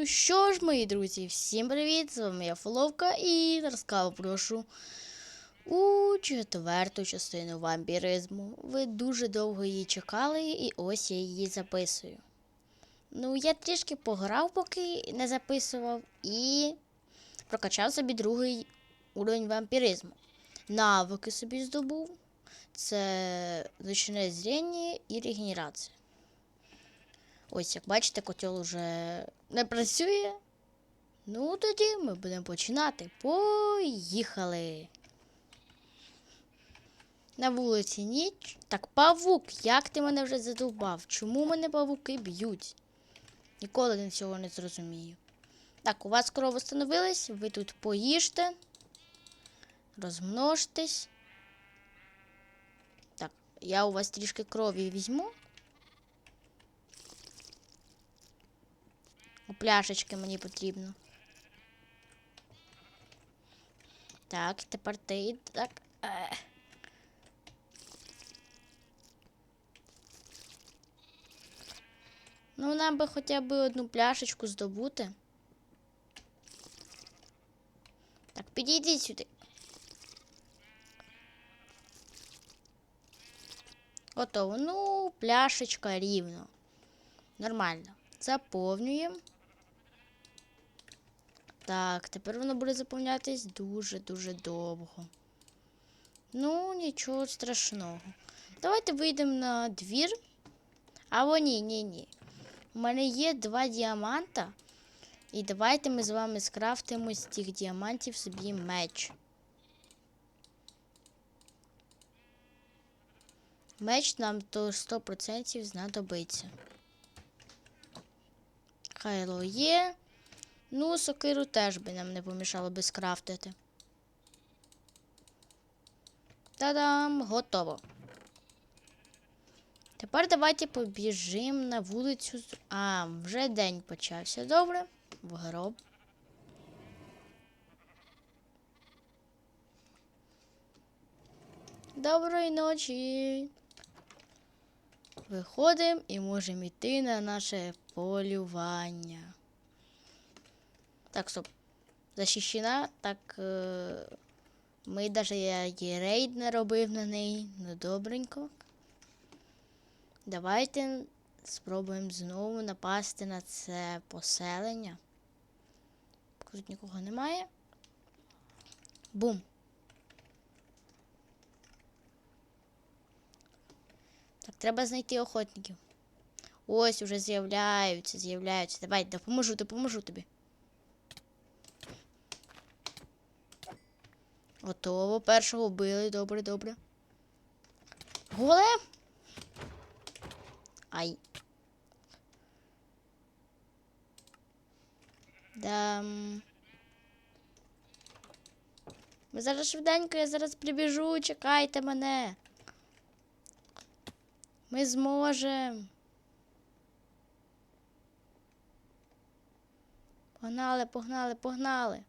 Ну що ж, мої друзі, всім привіт! З вами я Фоловка і розкаву прошу у четверту частину вампіризму. Ви дуже довго її чекали, і ось я її записую. Ну, я трішки пограв, поки не записував, і прокачав собі другий уровень вампіризму. Навики собі здобув. Це зріння і регенерація. Ось, як бачите, котел уже не працює. Ну, тоді ми будемо починати. Поїхали. На вулиці ніч. Так, павук, як ти мене вже задовбав? Чому мене павуки б'ють? Ніколи не цього не зрозумію. Так, у вас кров встановилась, ви тут поїжте, розмножтесь. Так, я у вас трішки крові візьму. У пляшечки мені потрібно. Так, тепер ти так. Е. Ну, нам би хоча б одну пляшечку здобути. Так, підійдіть сюди. Готово. Ну, пляшечка рівно. Нормально. Заповнюємо. Так, тепер воно буде заповнятись дуже-дуже довго. Ну, нічого страшного. Давайте вийдемо на двір. Або ні, ні, ні. У мене є два діаманта. І давайте ми з вами скрафтимо з тих діамантів собі меч. Меч нам то 100% знадобиться. Хайло є. Ну, сокиру теж би нам не помішало би скрафтити. Та-дам! Готово. Тепер давайте побіжимо на вулицю. А, вже день почався. Добре. В гроб. Доброї ночі. Виходимо і можемо йти на наше полювання. Так, стоп. Захищена, так. Е... Ми навіть я і рейд не робив на неї. Ну добренько. Давайте спробуємо знову напасти на це поселення. Тут нікого немає. Бум. Так, треба знайти охотників. Ось уже з'являються, з'являються. Давай, допоможу, допоможу тобі. Готово. Першого вбили. Добре, добре. Голем! Ай. Да. Ми зараз швиденько, я зараз прибіжу, чекайте мене. Ми зможемо. Погнали, погнали, погнали.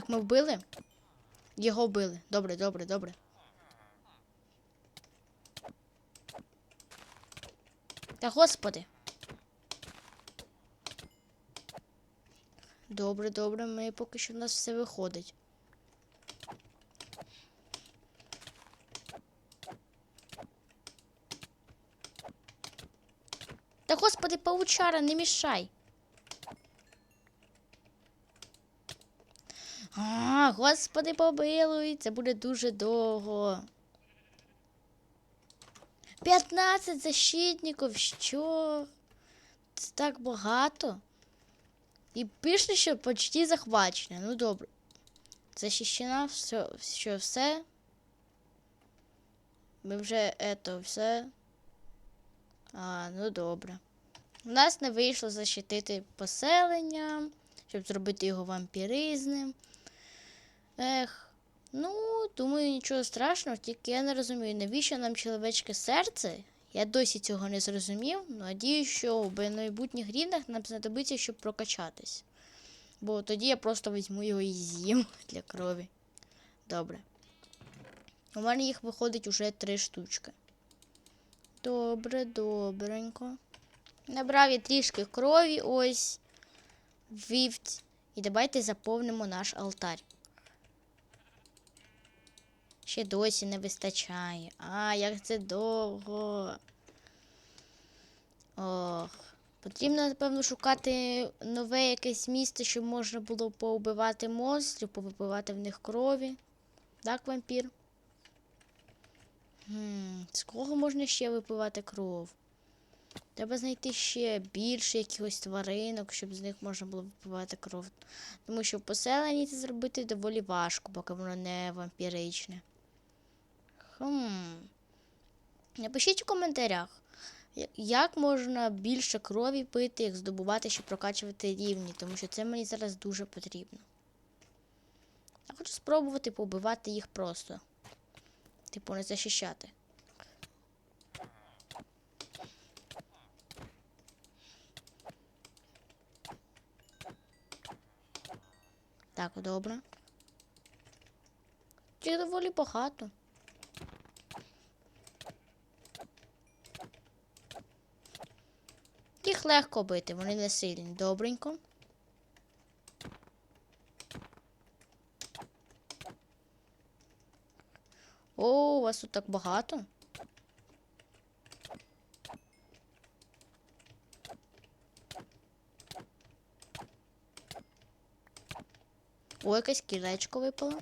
Так, ми вбили? Його вбили. Добре, добре, добре. Та господи. Добре, добре, ми поки що в нас все виходить. Та господи, паучара, не мішай. А, господи, побилуй, це буде дуже довго. 15 защитників, що? Це так багато. І пише, що почти захвачено. Ну добре. Захищена, все, що все. Ми вже ето все. А, ну добре. У нас не вийшло защитити поселення, щоб зробити його вампіризним. Ех, ну, думаю, нічого страшного, тільки я не розумію, навіщо нам чоловічке серце? Я досі цього не зрозумів. Надію, що в майбутніх рівнях нам знадобиться, щоб прокачатись. Бо тоді я просто візьму його і з'їм для крові. Добре. У мене їх виходить уже три штучки. Добре, добренько. Набрав я трішки крові, ось. Вівць. І давайте заповнимо наш алтарь. Ще досі не вистачає. А, як це довго. Ох. Потрібно, напевно, шукати нове якесь місце, щоб можна було поубивати монстрів, повипивати в них крові. Так, вампір? Хм, з кого можна ще випивати кров? Треба знайти ще більше якихось тваринок, щоб з них можна було випивати кров. Тому що в поселенні це зробити доволі важко, поки воно не вампіричне. Хм. Напишіть у коментарях, як можна більше крові пити, як здобувати, щоб прокачувати рівні, тому що це мені зараз дуже потрібно. Я хочу спробувати побивати їх просто. Типу, не захищати. Так, добре. Їх доволі багато. Їх легко бити, вони не сильні. Добренько. О, у вас тут так багато. О, якесь кілечко випало.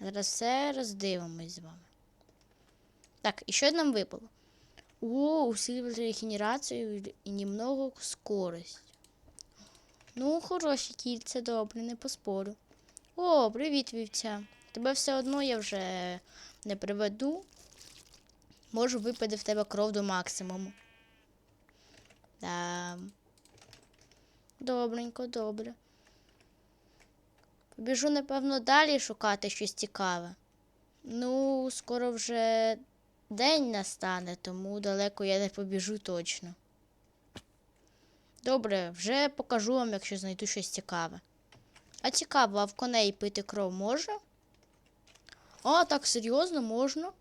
Зараз все роздивимось з вами. Так, і що нам випало? О, усиливает регенерацію і немного скорость. Ну, хороші кільця, добре, не поспорю. О, привіт, вівця. Тебе все одно я вже не приведу. Можу випити в тебе кров до максимуму. Да. Добренько, добре. Побіжу, напевно, далі шукати щось цікаве. Ну, скоро вже день настане, тому далеко я не побіжу точно. Добре, вже покажу вам, якщо знайду щось цікаве. А цікаво, а в коней пити кров можна? А, так серйозно можна.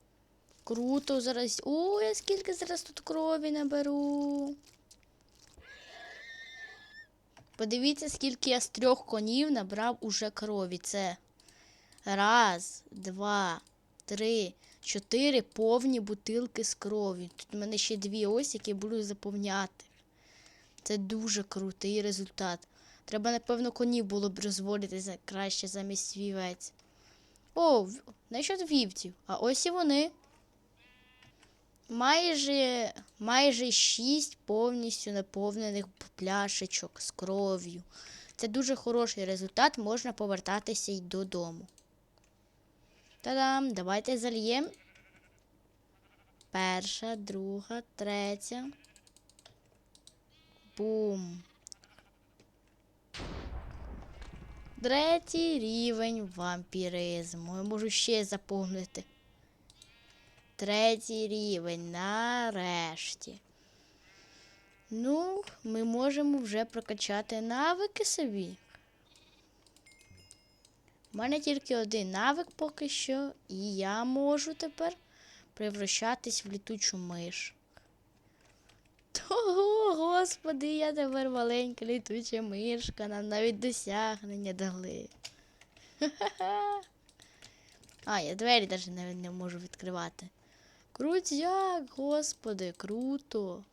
Круто зараз. О, я скільки зараз тут крові наберу. Подивіться, скільки я з трьох конів набрав уже крові. Це раз, два, три, чотири повні бутилки з кров'ю. Тут у мене ще дві ось, які буду заповняти. Це дуже крутий результат. Треба, напевно, конів було б розводити краще замість вівець. О, в- насчет вівців. А ось і вони. Майже, майже шість повністю наповнених пляшечок з кров'ю. Це дуже хороший результат, можна повертатися й додому. Та-дам, давайте зальємо. Перша, друга, третя. Бум. Третій рівень вампіризму. Я можу ще заповнити. Третій рівень. Нарешті. Ну, ми можемо вже прокачати навики собі. У мене тільки один навик поки що, і я можу тепер превращатись в літучу миш. Того, господи, я тепер маленька літуча мишка, нам навіть досягнення дали. А, я двері навіть не, не можу відкривати. Крутяк, господи, круто.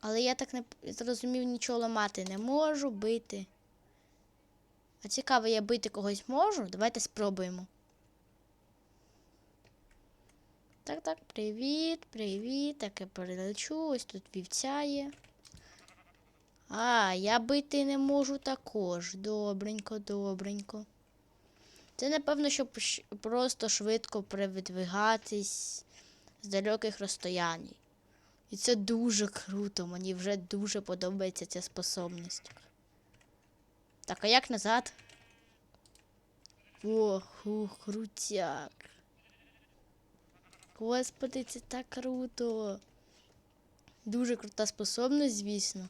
Але я так не зрозумів, нічого ламати не можу, бити. А цікаво, я бити когось можу? Давайте спробуємо. Так, так, привіт, привіт. Так, я перелечу, ось тут вівця є. А, я бити не можу також. Добренько, добренько. Це, напевно, щоб просто швидко передвигатись з далеких розстоянь. І це дуже круто, мені вже дуже подобається ця способність. Так, а як назад? Ох, ух, крутяк. Господи, це так круто. Дуже крута способність, звісно.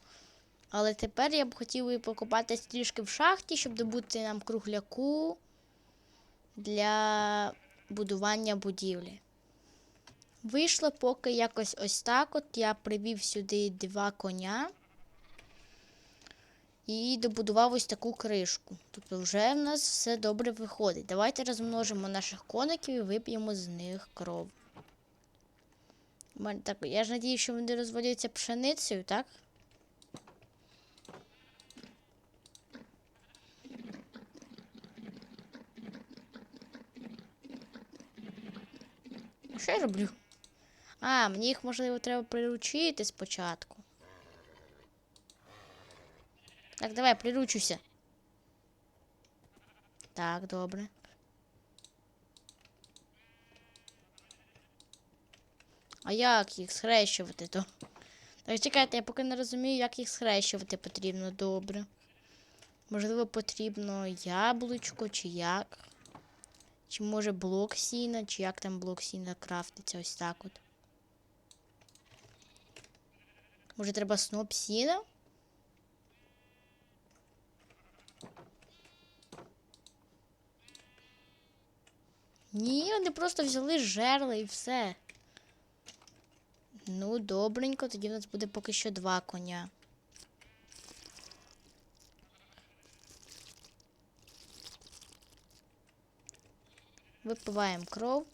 Але тепер я б хотів би покопатись трішки в шахті, щоб добути нам кругляку. для будування будівлі. Вийшло поки якось ось так. От я привів сюди два коня і добудував ось таку кришку. Тобто вже в нас все добре виходить. Давайте розмножимо наших коників і вип'ємо з них кров. Так, я ж надію, що вони розводяться пшеницею, так? Що я роблю? А, мені їх, можливо, треба приручити спочатку. Давай, приручуйся. Так, добре. А як їх схрещувати то? Так, чекайте, я поки не розумію, як їх схрещувати потрібно добре. Можливо, потрібно яблучко чи як. Чи може блок сіна, чи як там блок сіна крафтиться ось так от. Може треба сноп сіна? Ні, вони просто взяли жерла і все. Ну, добренько, тоді в нас буде поки що два коня. Випиваємо кров.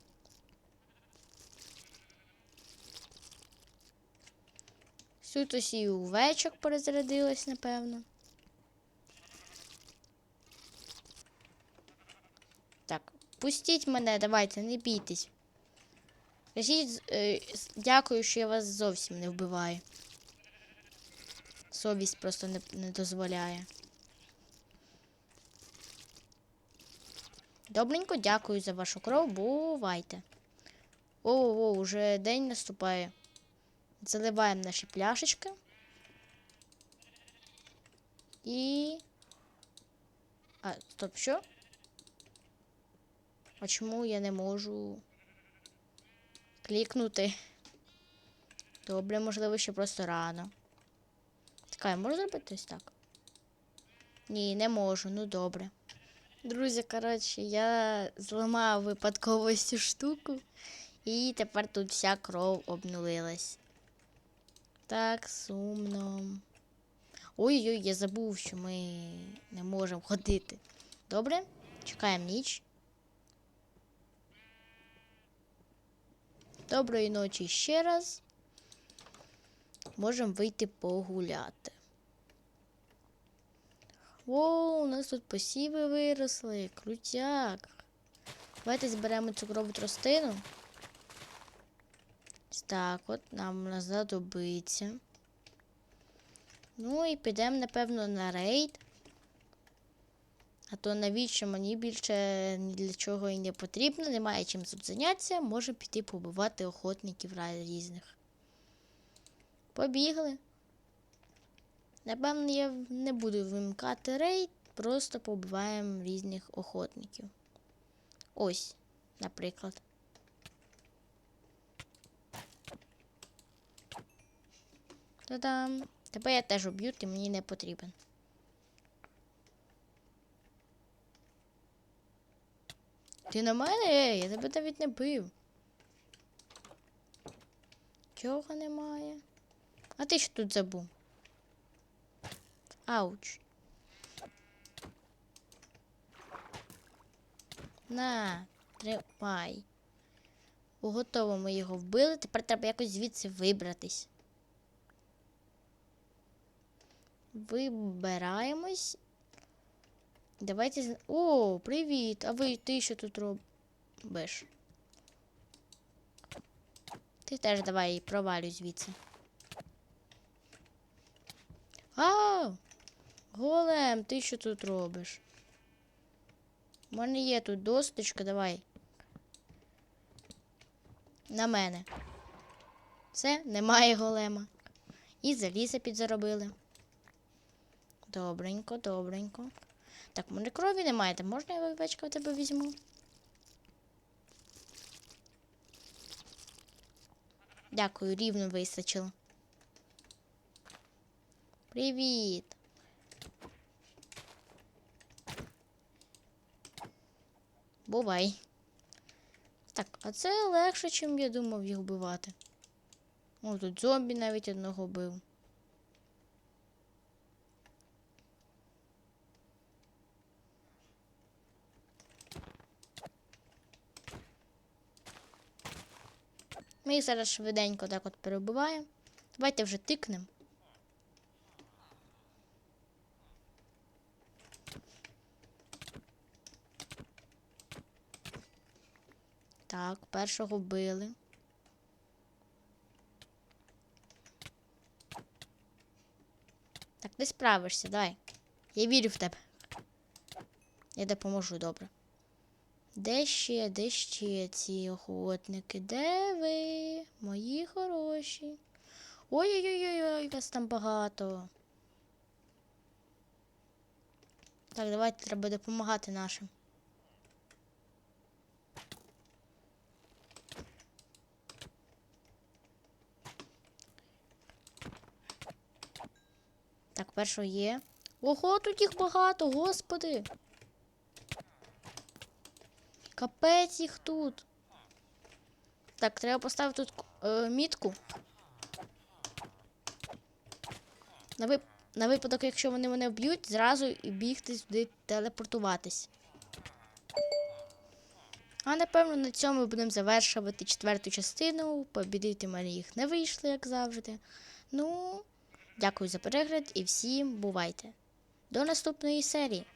Сутось і у вечок перезарядилась, напевно. Так, пустіть мене, давайте, не бійтесь. Кажіть, е, дякую, що я вас зовсім не вбиваю. Совість просто не, не дозволяє. Добренько, дякую за вашу кров. Бувайте. О, о, уже день наступає. Заливаємо наші пляшечки. І. А, стоп, що? А чому я не можу клікнути? Добре, можливо, ще просто рано. Чекай, можу зробити ось так? Ні, не можу, ну добре. Друзі, коротше, я зламав випадково цю штуку, і тепер тут вся кров обнулилась. Так, сумно. Ой-ой, я забув, що ми не можемо ходити. Добре? Чекаємо ніч. Доброї ночі ще раз. Можемо вийти погуляти. О, у нас тут посіви виросли. Крутяк. Давайте зберемо цукрову тростину. Так, от нам вона знадобиться. Ну і підемо, напевно, на рейд. А то навіщо мені більше ні для чого і не потрібно, немає чим тут зайнятися, можемо піти побивати охотників різних. Побігли. Напевно, я не буду вимикати рейд, просто побиваємо різних охотників. Ось, наприклад. Та-дам! Тебе я теж уб'ю, ти мені не потрібен. Ти на мене? Ей, я тебе навіть не бив. Чого немає? А ти що тут забув? Ауч. На, тримай. Готово ми його вбили. Тепер треба якось звідси вибратись. Вибираємось. Давайте. О, привіт! А ви ти що тут робиш? Ти теж давай провалюй звідси. А! Голем, ти що тут робиш? У мене є тут досточка, давай. На мене. Все, немає голема. І заліза підзаробили. Добренько, добренько. Так, у мене крові немає, то можна я овечка у тебе візьму? Дякую, рівно вистачило. Привіт. Бувай. Так, а це легше, чим я думав їх вбивати. О, тут зомбі навіть одного бив. Ми їх зараз швиденько так от перебиваємо. Давайте вже тикнемо. Так, першого били. Так, ти справишся, давай. Я вірю в тебе. Я допоможу, добре. Де ще, де ще ці охотники? Де ви, мої хороші? Ой-ой-ой, вас там багато. Так, давайте треба допомагати нашим. Так, першого є. Ого, тут їх багато, господи. Капець їх тут. Так, треба поставити тут е, мітку. На, вип... На випадок, якщо вони мене вб'ють, зразу і бігти сюди телепортуватись. А напевно на цьому ми будемо завершувати четверту частину. Побідити мене їх не вийшло, як завжди. Ну, дякую за перегляд і всім бувайте. До наступної серії.